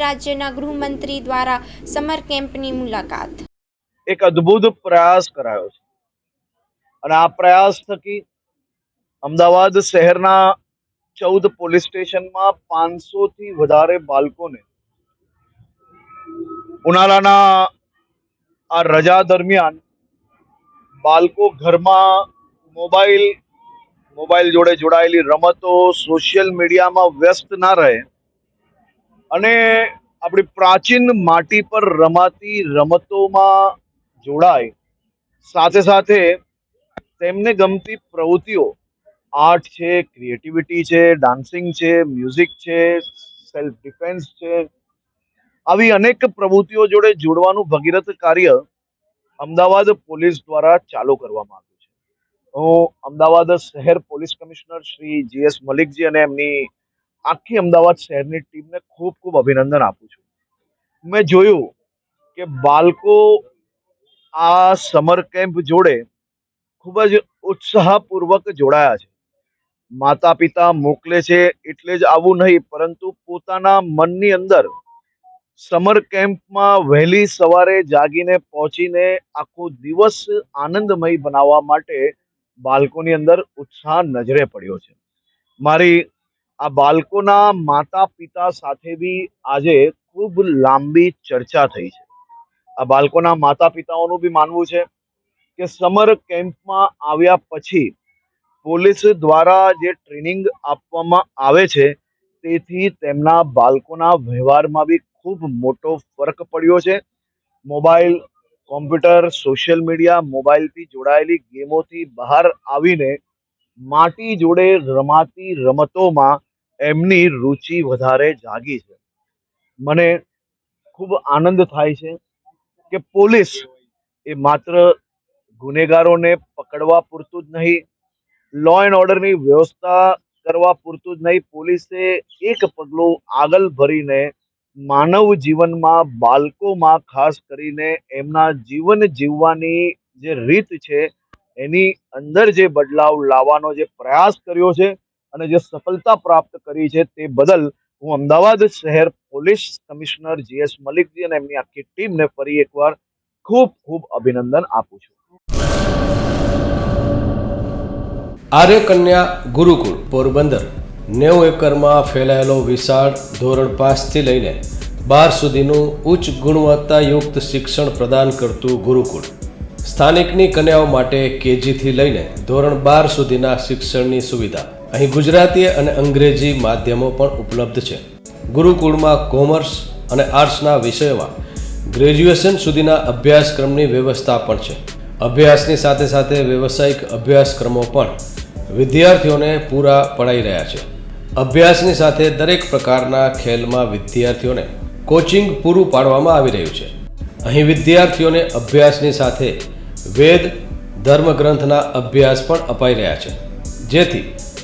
રાજ્યના ગૃહમંત્રી દ્વારા સમર કેમ્પની મુલાકાત. એક અદ્ભુત પ્રયાસ કરાયો છે. અને આ પ્રયાસ થકી અમદાવાદ શહેરના ચૌદ પોલીસ સ્ટેશનમાં પાંચસો થી વધારે બાળકોને ઉનાળાના આ રજા દરમિયાન બાળકો ઘરમાં મોબાઈલ મોબાઈલ જોડે જોડાયેલી રમતો, સોશિયલ મીડિયામાં વ્યસ્ત ના રહે. અને આપણી પ્રાચીન માટી પર રમાતી રમતોમાં જોડાય. સાથે સાથે તેમને ગમતી પ્રવૃત્તિઓ, આર્ટ છે, ક્રિએટિવિટી છે, ડાન્સિંગ છે, મ્યુઝિક છે સેલ્ફ ડિફેન્સ છે. આવી અનેક પ્રવૃત્તિઓ જોડે જોડવાનું ભગીરથ કાર્ય અમદાવાદ પોલીસ દ્વારા ચાલુ કરવામાં આવ્યું છે. હું અમદાવાદ શહેર police commissioner Shri G S મલિકજી અને એમની આખી અમદાવાદ શહેરની ટીમને ખૂબ ખૂબ અભિનંદન આપું છું. મેં જોયું કે બાળકો આ સમર કેમ્પ જોડે ખૂબ જ ઉત્સાહપૂર્વક જોડાયા છે. માતા પિતા મોકલે છે એટલે જ આવું નહીં, પરંતુ પોતાના મનની અંદર સમર કેમ્પમાં વહેલી સવારે જાગીને પહોંચીને આખો દિવસ આનંદમય બનાવવા માટે બાળકોની અંદર ઉત્સાહ નજરે પડ્યો છે. મારી આ બાળકોના માતા પિતા સાથે બી આજે ખૂબ લાંબી ચર્ચા થઈ છે. આ બાળકોના માતા પિતાઓનું બી માનવું છે કે સમર કેમ્પમાં આવ્યા પછી પોલીસ દ્વારા જે ટ્રેનિંગ આપવામાં આવે છે તેથી તેમના બાળકોના વ્યવહારમાં બી ખૂબ મોટો ફરક પડ્યો છે. મોબાઈલ, કોમ્પ્યુટર, સોશિયલ મીડિયા, મોબાઈલથી જોડાયેલી ગેમોથી બહાર આવીને માટી જોડે રમાતી રમતોમાં એમની રુચિ વધારે જાગી છે. મને ખૂબ આનંદ થાય છે કે પોલીસ એ માત્ર ગુનેગારોને પકડવા પૂરતું જ નહીં લો એન્ડ ઓર્ડરની વ્યવસ્થા કરવા પૂરતું જ નહીં, પોલીસે એક પગલું આગળ ભરીને માનવ જીવનમાં બાળકોમાં ખાસ કરીને એમના જીવન જીવવાની જે રીત છે એની અંદર જે બદલાવ લાવવાનો જે પ્રયાસ કર્યો છે અને જે સફળતા પ્રાપ્ત કરી છે તે બદલ હું અમદાવાદ શહેર પોલીસ કમિશનર જીએસ મલિકજી અને એમની આખી ટીમને ફરી એકવાર ખૂબ ખૂબ અભિનંદન આપું છું. આર્ય કન્યા ગુરુકુળ પોરબંદર નેવું એકરમાં ફેલાયેલો વિશાળ ધોરણ પાંચથી લઈને બાર સુધીનું ઉચ્ચ ગુણવત્તાયુક્ત શિક્ષણ પ્રદાન કરતું ગુરુકુળ. સ્થાનિકની કન્યાઓ માટે કેજીથી લઈને ધોરણ બાર સુધીના શિક્ષણની સુવિધા. અહીં ગુજરાતી અને અંગ્રેજી માધ્યમો પણ ઉપલબ્ધ છે. ગુરુકુળમાં કોમર્સ અને આર્ટ્સના વિષયોમાં ગ્રેજ્યુએશન સુધીના અભ્યાસક્રમની વ્યવસ્થા પણ છે. અભ્યાસની સાથે સાથે વ્યવસાયિક અભ્યાસક્રમો પણ વિદ્યાર્થીઓને પૂરા પડાઈ રહ્યા છે. અભ્યાસની સાથે દરેક પ્રકારના ખેલમાં વિદ્યાર્થીઓને કોચિંગ પૂરું પાડવામાં આવી રહ્યું છે. અહીં વિદ્યાર્થીઓને અભ્યાસની સાથે વેદ, ધર્મગ્રંથના અભ્યાસ પણ અપાઈ રહ્યા છે. જેથી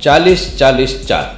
ચાલીસ ચાલીસ ચાર.